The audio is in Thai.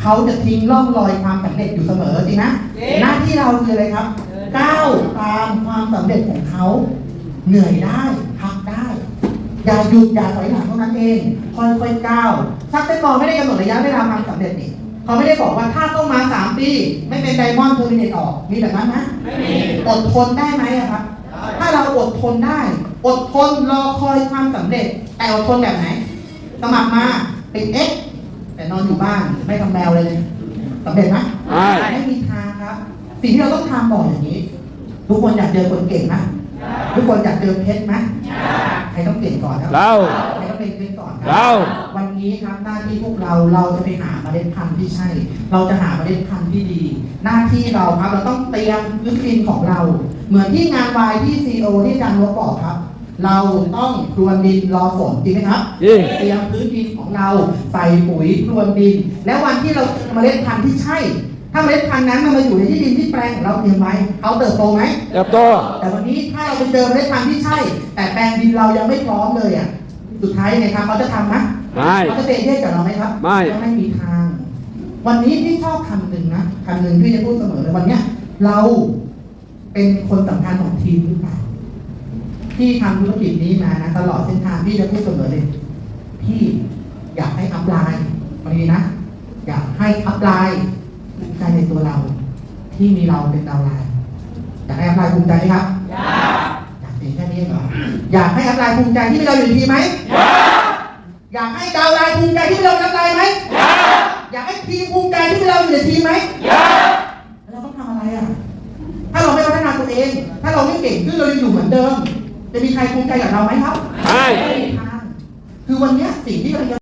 เขาจะทิ้งร่องรอยความสำเร็จอยู่เสมอจริงนะหน้าที่เราคืออะไรครับก้าวตามความสำเร็จของเขา เหนื่อยได้พักได้ อย่าหยุดอย่าถอยหลังเท่านั้นเอง ค่อยๆก้าวซักเซนบอลไม่ได้กำหนดระยะเวลาความสำเร็จนี่เขาไม่ได้บอกว่าถ้าต้องมาสามปี ไม่เป็นไดมอนด์เทอร์มินเนตออก มีแบบนั้นไหมไม่มีอดทนได้ไหมอะครับ ถ้าเราอดทนได้ อดทนรอคอยความสำเร็จ แต่อดทนแบบไหน สมัครมาเป็นเอ็ก แต่นอนอยู่บ้านไม่ทำแมวเลยสำเร็จไหมไม่ไม่มีทางครับ สิ่งที่เราต้องทำบอกอย่างนี้ ทุกคนอยากเจอคนเก่งไหมทุกคนอยากเจอเพชรไหมใครต้องเก่งก่อนครับเรา ใครต้องเป็นเพชรก่อนคบเรา วันนี้ครับหน้าที่พวกเราเราจะไปหาเมล็ดพันธุ์ที่ใช่ เราจะหาเมล็ดพันธุ์ที่ดี หน้าที่เราครับเราต้องเตรียมพื้นดินของเรา เหมือนที่งานวายที่ซีโอที่อาจารย์นกบอกครับ เราต้องพรวนดินรอฝนจริงไหมครับจริง เตรียมพื้นดินของเราใส่ปุ๋ยพรวนดิน แล้ววันที่เราเจอเมล็ดพันธุ์ที่ใช่ ถ้าเมล็ดพันธุ์นั้นมันมาอยู่ในที่ดินที่แปลงของเราเตรียมไว้เขาเติบโตไหม เติบโต แต่วันนี้ถ้าเราไปเจอเมล็ดพันธุ์ที่ใช่ แต่แปลงดินเรายังไม่พร้อมเลยอะสุดท้ายยังไงครับเขาจะทำไหมไม่เขาจะเตะเย่กับเราไหมครับไม่ก็ไม่มีทาง วันนี้ที่ชอบคำหนึ่งนะคำหนึ่งที่จะพูดเสมอเลยวันเนี้ยเราเป็นคนสำคัญของทีมหรือเปล่า ที่ทำธุรกิจนี้มานะตลอดเส้นทางที่จะพูดเสมอเลยที่อยากให้อัพไลน์วันนี้นะ อยากให้อัพไลน์ภูมิใจในตัวเรา ที่มีเราเป็นดาวไลน์อยากให้อัพไลน์ภูมิใจไหมครับอยากเป็นแค่นี้เหรออยากให้อัพไลน์ภูมิใจที่มีเราอยู่ในทีมไหมอยากให้ดาวไลน์ภูมิใจที่มีเราเป็นอัพไลน์ไหมอยากให้ทีมภูมิใจที่มีเราอยู่ในทีมไหมแล้วเราต้องทำอะไรอะถ้าเราไม่พัฒนาตัวเอง ถ้าเราไม่เก่งขึ้นเรายังอยู่เหมือนเดิม จะมีใครภูมิใจกับเราไหมครับไม่ไม่มีทางคือวันเนี้ยสิ่งที่เราจะ